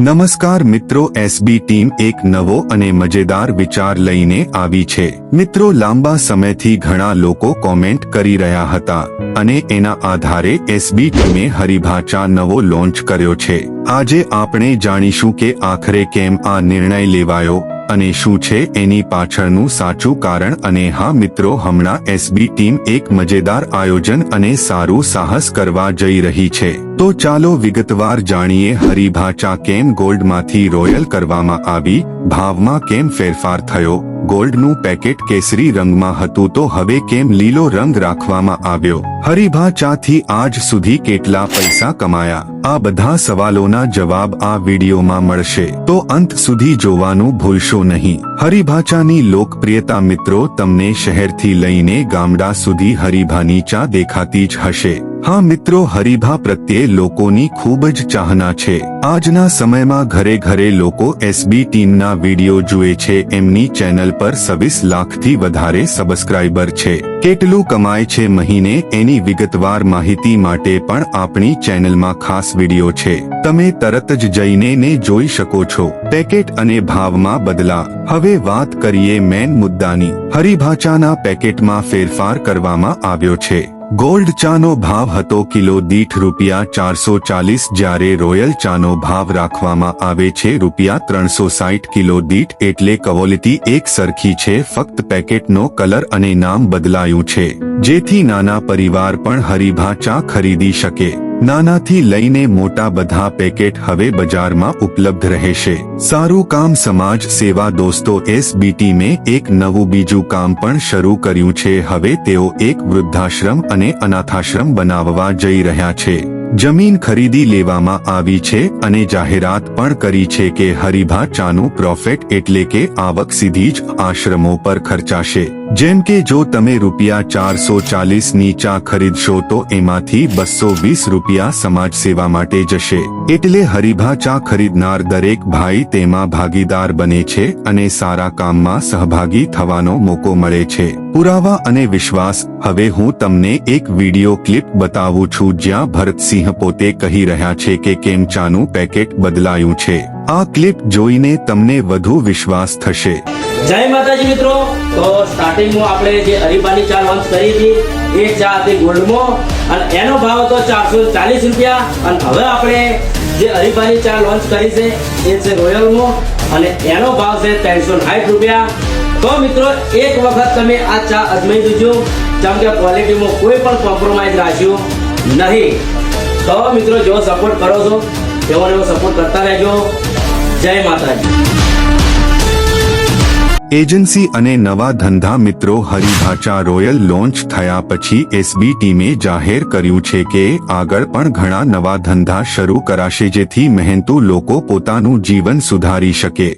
નમસ્કાર મિત્રો SB team એક નવો અને મજેદાર વિચાર લઈને આવી છે. મિત્રો, લાંબા સમયથી ઘણા લોકો કોમેન્ટ કરી રહ્યા હતા અને એના આધારે એસબી ટીમે હરિભાચા નવો લોન્ચ કર્યો છે. આજે આપણે જાણીશું કે આખરે કેમ આ નિર્ણય લેવાયો અને શું છે એની પાછળનું સાચું કારણ અને હા મિત્રો, હમણાં એસબી ટીમ એક મજેદાર આયોજન અને સારું સાહસ કરવા જઈ રહી છે. તો ચાલો વિગતવાર જાણીએ હરિભાચા કેમ ગોલ્ડમાંથી રોયલ કરવામાં આવી, ભાવમાં કેમ ફેરફાર થયો, ગોલ્ડનું પેકેટ કેસરી રંગમાં હતું તો હવે કેમ લીલો રંગ રાખવામાં આવ્યો? હરિભાચાથી આજ સુધી કેટલા પૈસા કમાયા? આ બધા સવાલોના જવાબ આ વિડીયોમાં મળશે. તો અંત સુધી જોવાનું ભૂલશો નહીં. હરિભાચાની લોકપ્રિયતા મિત્રો, તમને શહેરથી લઈને ગામડા સુધી હરિભાની ચા દેખાતી જ હશે. હા મિત્રો, હરિભા પ્રત્યે લોકોની ખૂબ જ ચાહના છે. આજના સમયમાં ઘરે ઘરે લોકો એસબી ટીમના વીડિયો જુએ છે. એમની ચેનલ પર સવીસ લાખથી વધારે સબસ્ક્રાઇબર છે. કેટલું કમાય છે મહિને? એની વિગતવાર માહિતી માટે પણ આપણી ચેનલમાં ખાસ વીડિયો છે. તમે તરત જ જઈને ને જોઈ શકો છો. પેકેટ અને ભાવમાં બદલા હવે વાત કરીએ મેન મુદ્દાની. હરિભાચાના પેકેટમાં ફેરફાર કરવામાં આવ્યો છે. ગોલ્ડ ચાનો ભાવ હતો કિલો દીઠ રૂપિયા ચારસો ચાલીસ જ્યારે રોયલ ચાનો ભાવ રાખવામાં આવે છે રૂપિયા ત્રણસો સાઠ કિલો દીઠ એટલે ક્વોલિટી એક સરખી છે, ફક્ત પેકેટનો કલર અને નામ બદલાયું છે. જેથી નાના પરિવાર પણ હરીભા ચા ખરીદી શકે. નાનાથી લઈને મોટા બધા પેકેટ હવે બજારમાં ઉપલબ્ધ રહેશે. સારું કામ સમાજ સેવા દોસ્તો એસબીટી મેં એક નવું બીજું કામ પણ શરૂ કર્યું છે. હવે તેઓ એક વૃદ્ધાશ્રમ અને અનાથાશ્રમ બનાવવા જઈ રહ્યા છે. જમીન ખરીદી લેવામાં આવી છે અને જાહેરાત પણ કરી છે કે હરિભા ચાનું પ્રોફિટ એટલે કે આવક સીધી જ આશ્રમો પર ખર્ચાશે. જેમ કે જો તમે રૂપિયા ચારસો ચાલીસની ચા ખરીદશો તો એમાંથી બસો વીસ રૂપિયા સમાજ સેવા માટે જશે. એટલે હરિભા ચા ખરીદનાર દરેક ભાઈ તેમાં ભાગીદાર બને છે અને સારા કામમાં સહભાગી થવાનો મોકો મળે છે. પુરાવા અને વિશ્વાસ, હવે હું તમને એક વિડિયો ક્લિપ બતાવું છું જ્યાં ભરતસિંહ પોતે કહી રહ્યા છે કે કેમ ચાનું પેકેટ બદલાયું છે. આ ક્લિપ જોઈને તમને વધુ વિશ્વાસ થશે. જય માતાજી મિત્રો. તો સ્ટાર્ટિંગમાં આપણે જે અરીબાની ચા લોન્ચ કરી હતી, એ ચા હતી ગોલ્ડમાં. અને એનો ભાવ હતો ચારસો ચાલીસ રૂપિયા. અને હવે આપણે જે અરીબાની ચા લોન્ચ કરી છે, એ છે રોયલમાં. અને એનો ભાવ છે ત્રણસો સાઠ રૂપિયા. તો મિત્રો, એક વખત તમે આ ચા અજમાઈ દેજો જેમ કે ક્વોલિટીમાં કોઈ પણ કોમ્પ્રોમાઇઝ રાખ્યું નહીં. તો મિત્રો, જેવો સપોર્ટ કરો છો એવો એવો સપોર્ટ કરતા રહેજો. જય માતાજી. એજન્સી અને નવા ધંધા મિત્રો હરિભાચા રોયલ લોન્ચ થયા પછી એસબી ટીમે જાહેર કર્યું છે કે આગળ પણ ઘણા નવા ધંધા શરૂ કરાશે જેથી મહેનતુ લોકો પોતાનું જીવન સુધારી શકે.